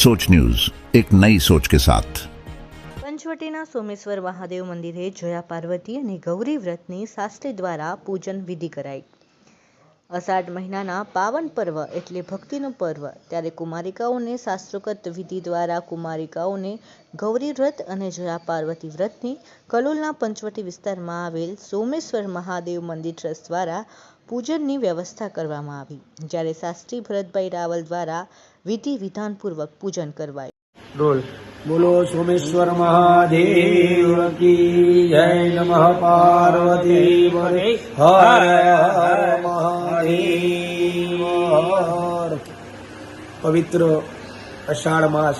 सोच न्यूज एक नई सोच के साथ પંચવટીના સોમેશ્વર મહાદેવ મંદિરે જયા પાર્વતી અને ગૌરી વ્રતની શાસ્ત્રી દ્વારા પૂજન વિધિ કરાઈ અષાઢ મહિનાના પાવન પર્વ એટલે ભક્તિનું પર્વ. ત્યારે કુમારિકાઓને શાસ્ત્રોક્ત વિધિ દ્વારા કુમારિકાઓને ગૌરી વ્રત અને જયા પાર્વતી વ્રતની કલોલના પંચવટી વિસ્તારમાં આવેલ સોમેશ્વર મહાદેવ મંદિર ટ્રસ્ટ દ્વારા પૂજનની વ્યવસ્થા કરવામાં આવી, જ્યારે શાસ્ત્રી ભરતભાઈ રાવલ દ્વારા વિધિ વિધાનપૂર્વક પૂજન કરવાયું. બોલો સોમેશ્વર મહાદેવ કી જય નમઃ પાર્વતી હર હર મહાદેવ હર. પવિત્ર અષાઢ માસ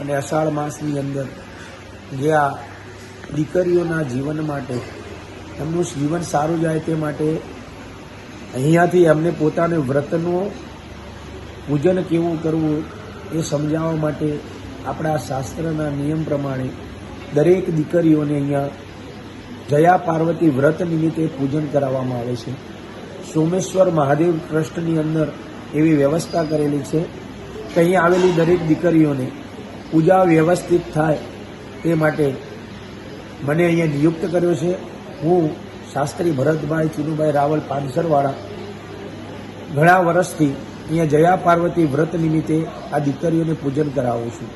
અને અષાઢ માસની અંદર આ દીકરીઓના જીવન માટે, એમનું જીવન સારું જાય તે માટે અહીંયાથી એમને પોતાને વ્રતનું પૂજન કેવું કરવું એ સમજાવવા માટે આપણા શાસ્ત્રના નિયમ પ્રમાણે દરેક દીકરીઓને અહીંયા જયા પાર્વતી વ્રત નિમિત્તે પૂજન કરાવવામાં આવે છે. સોમેશ્વર મહાદેવ ટ્રસ્ટની અંદર એવી વ્યવસ્થા કરેલી છે કે અહીંયા આવેલી દરેક દીકરીઓને પૂજા વ્યવસ્થિત થાય તે માટે મને અહીંયા નિયુક્ત કર્યો છે. હું શાસ્ત્રી ભરતભાઈ, ચિનુભાઈ રાવલ પાનસરવાળા ઘણા વર્ષથી અહીંયા જયા પાર્વતી વ્રત નિમિત્તે આ દીકરીઓને પૂજન કરાવું છું.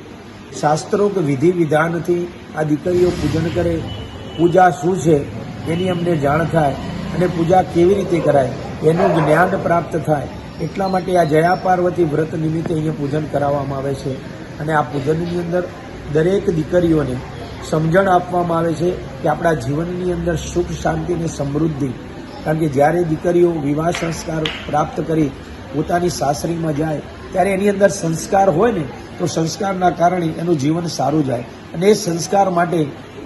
શાસ્ત્રોક વિધિ વિધાનથી આ દીકરીઓ પૂજન કરે, પૂજા શું છે એની અમને જાણ થાય અને પૂજા કેવી રીતે કરાય એનું જ્ઞાન પ્રાપ્ત થાય. એટલા માટે આ જયા પાર્વતી વ્રત નિમિત્તે અહીંયા પૂજન કરાવવામાં આવે છે. અને આ પૂજનની અંદર દરેક દીકરીઓને સમજણ આપવામાં આવે છે કે આપણા જીવનની અંદર સુખ, શાંતિ અને સમૃદ્ધિ. કારણ કે જ્યારે દીકરીઓ વિવાહ સંસ્કાર પ્રાપ્ત કરી, પોતાની સાસરીમાં જાય, ત્યારે એની અંદર સંસ્કાર હોય ને તો સંસ્કારના કારણે એનું જીવન સારું જાય. અને એ સંસ્કાર માટે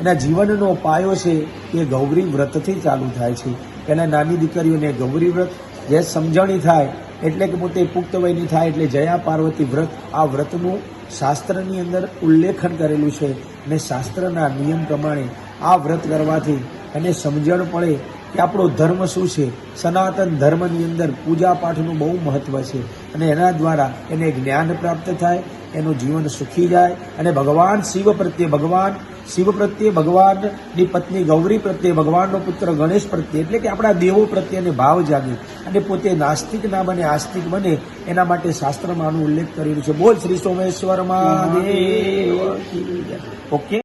એના જીવનનો પાયો છે એ ગૌરી વ્રતથી ચાલુ થાય છે. એના નાની દીકરીઓને ગૌરી વ્રત જે સમજણી થાય, એટલે કે પોતે પુખ્ત વયની થાય, એટલે જયા પાર્વતી વ્રત, આ વ્રતનું શાસ્ત્રની અંદર ઉલ્લેખન કરેલું છે. અને શાસ્ત્રના નિયમ પ્રમાણે આ વ્રત કરવાથી એને સમજણ પડે કે આપણો ધર્મ શું છે. સનાતન ધર્મની અંદર પૂજા પાઠનું બહુ મહત્વ છે. અને એના દ્વારા એને જ્ઞાન પ્રાપ્ત થાય એનું જીવન સુખી જાય અને ભગવાન શિવ પ્રત્યે ભગવાન શિવ પ્રત્યે ભગવાનની પત્ની ગૌરી પ્રત્યે ભગવાનનો પુત્ર ગણેશ પ્રત્યે એટલે કે આપણા દેવો પ્રત્યેને ભાવ જાગે અને પોતે નાસ્તિક ના બને આસ્તિક બને એના માટે શાસ્ત્રમાં આનો ઉલ્લેખ કરેલો છે. બોલ શ્રી સોમેશ્વર મહાદેવ. ઓકે?